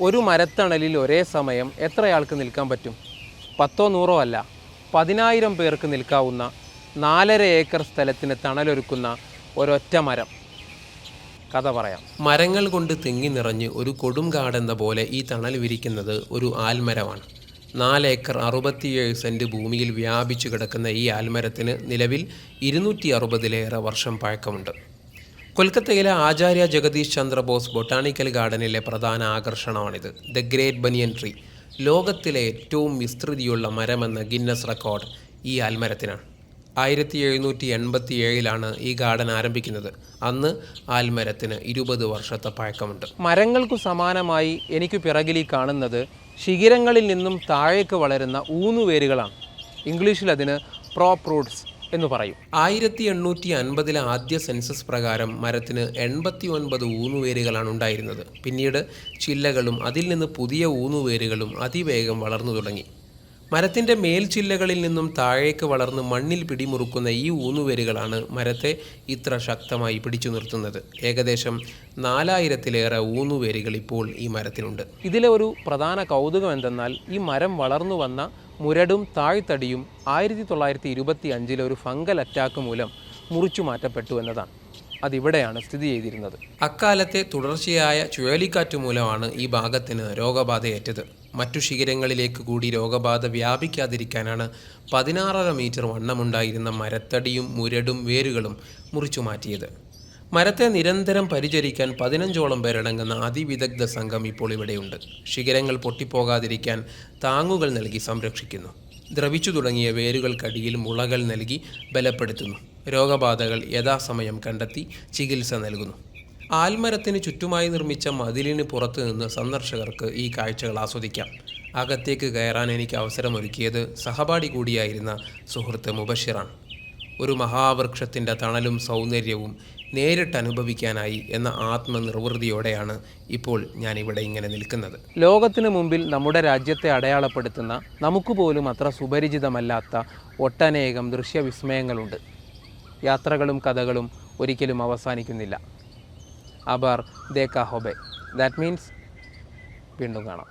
ഒരു മരത്തണലിൽ ഒരേ സമയം എത്രയാൾക്ക് നിൽക്കാൻ പറ്റും? പത്തോ നൂറോ അല്ല. പതിനായിരം പേർക്ക് നിൽക്കാവുന്ന നാലര ഏക്കർ സ്ഥലത്തിന് തണലൊരുക്കുന്ന ഒരൊറ്റ മരം. കഥ പറയാം. മരങ്ങൾ കൊണ്ട് തിങ്ങി നിറഞ്ഞ് ഒരു കൊടുങ്കാടെന്ന പോലെ ഈ തണൽ വിരിക്കുന്നത് ഒരു ആൽമരമാണ്. നാലേക്കർ അറുപത്തിയേഴ് സെന്റ് ഭൂമിയിൽ വ്യാപിച്ചു കിടക്കുന്ന ഈ ആൽമരത്തിന് നിലവിൽ ഇരുന്നൂറ്റി അറുപതിലേറെ വർഷം പഴക്കമുണ്ട്. കൊൽക്കത്തയിലെ ആചാര്യ ജഗദീഷ് ചന്ദ്രബോസ് ബൊട്ടാണിക്കൽ ഗാർഡനിലെ പ്രധാന ആകർഷണമാണിത്. ദ ഗ്രേറ്റ് ബനിയൻ ട്രീ ലോകത്തിലെ ഏറ്റവും വിസ്തൃതിയുള്ള മരമെന്ന ഗിന്നസ് റെക്കോർഡ് ഈ ആൽമരത്തിനാണ്. ആയിരത്തി എഴുന്നൂറ്റി എൺപത്തി ഏഴിലാണ് ഈ ഗാർഡൻ ആരംഭിക്കുന്നത്. അന്ന് ആൽമരത്തിന് ഇരുപത് വർഷത്തെ പഴക്കമുണ്ട്. മരങ്ങൾക്കു സമാനമായി എനിക്ക് പിറകിൽ ഈ കാണുന്നത് ശിഖിരങ്ങളിൽ നിന്നും താഴേക്ക് വളരുന്ന ഊന്നുവേരുകളാണ്. ഇംഗ്ലീഷിൽ അതിന് പ്രോപ്പ് എന്ന് പറയും. ആയിരത്തി എണ്ണൂറ്റി അൻപതിലെ ആദ്യ സെൻസസ് പ്രകാരം മരത്തിന് എൺപത്തി ഒൻപത് ഊന്നുവേരുകളാണ് ഉണ്ടായിരുന്നത്. പിന്നീട് ചില്ലകളും അതിൽ നിന്ന് പുതിയ ഊന്നുവേരുകളും അതിവേഗം വളർന്നു തുടങ്ങി. മരത്തിന്റെ മേൽച്ചില്ലകളിൽ നിന്നും താഴേക്ക് വളർന്ന് മണ്ണിൽ പിടിമുറുക്കുന്ന ഈ ഊന്നുവേരുകളാണ് മരത്തെ ഇത്ര ശക്തമായി പിടിച്ചു നിർത്തുന്നത്. ഏകദേശം നാലായിരത്തിലേറെ ഊന്നുവേരുകൾ ഇപ്പോൾ ഈ മരത്തിനുണ്ട്. ഇതിലെ ഒരു പ്രധാന കൗതുകം എന്തെന്നാൽ ഈ മരം വളർന്നു വന്ന മുരടും താഴ്ത്തടിയും ആയിരത്തി തൊള്ളായിരത്തി ഇരുപത്തി അഞ്ചിലെ ഒരു ഫംഗൽ അറ്റാക്ക് മൂലം മുറിച്ചു മാറ്റപ്പെട്ടു എന്നതാണ്. അതിവിടെയാണ് സ്ഥിതി ചെയ്തിരുന്നത്. അക്കാലത്തെ തുടർച്ചയായ ചുഴലിക്കാറ്റ് മൂലമാണ് ഈ ഭാഗത്തിന് രോഗബാധയേറ്റത് മറ്റു ശിഖരങ്ങളിലേക്ക് കൂടി രോഗബാധ വ്യാപിക്കാതിരിക്കാനാണ് പതിനാറര മീറ്റർ വണ്ണമുണ്ടായിരുന്ന മരത്തടിയും മുരടും വേരുകളും മുറിച്ചു മാറ്റിയത്. മരത്തെ നിരന്തരം പരിചരിക്കാൻ പതിനഞ്ചോളം പേരടങ്ങുന്ന അതിവിദഗ്ധ സംഘം ഇപ്പോൾ ഇവിടെയുണ്ട്. ശിഖരങ്ങൾ പൊട്ടിപ്പോകാതിരിക്കാൻ താങ്ങുകൾ നൽകി സംരക്ഷിക്കുന്നു. ദ്രവിച്ചു തുടങ്ങിയ വേരുകൾക്കടിയിൽ മുളകൾ നൽകി ബലപ്പെടുത്തുന്നു. രോഗബാധകൾ യഥാസമയം കണ്ടെത്തി ചികിത്സ നൽകുന്നു. ആൽമരത്തിന് ചുറ്റുമായി നിർമ്മിച്ച മതിലിന് പുറത്തു നിന്ന് സന്ദർശകർക്ക് ഈ കാഴ്ചകൾ ആസ്വദിക്കാം. അകത്തേക്ക് കയറാൻ എനിക്ക് അവസരമൊരുക്കിയത് സഹപാഠി കൂടിയായിരുന്ന സുഹൃത്ത് മുബഷിറാണ്. ഒരു മഹാവൃക്ഷത്തിന്റെ തണലും സൗന്ദര്യവും നേരിട്ട് അനുഭവിക്കാനായി എന്ന ആത്മനിർവൃതിയോടെയാണ് ഇപ്പോൾ ഞാൻ ഇവിടെ ഇങ്ങനെ നിൽക്കുന്നത്. ലോകത്തിന് മുമ്പിൽ നമ്മുടെ രാജ്യത്തെ അടയാളപ്പെടുത്തുന്ന നമുക്ക് പോലും അത്ര സുപരിചിതമല്ലാത്ത ഒട്ടനേകം ദൃശ്യവിസ്മയങ്ങളുണ്ട്. യാത്രകളും കഥകളും ഒരിക്കലും അവസാനിക്കുന്നില്ല. അബാർ ദേക്കാ ഹൊബെ ദാറ്റ് മീൻസ് വീണ്ടും കാണാം.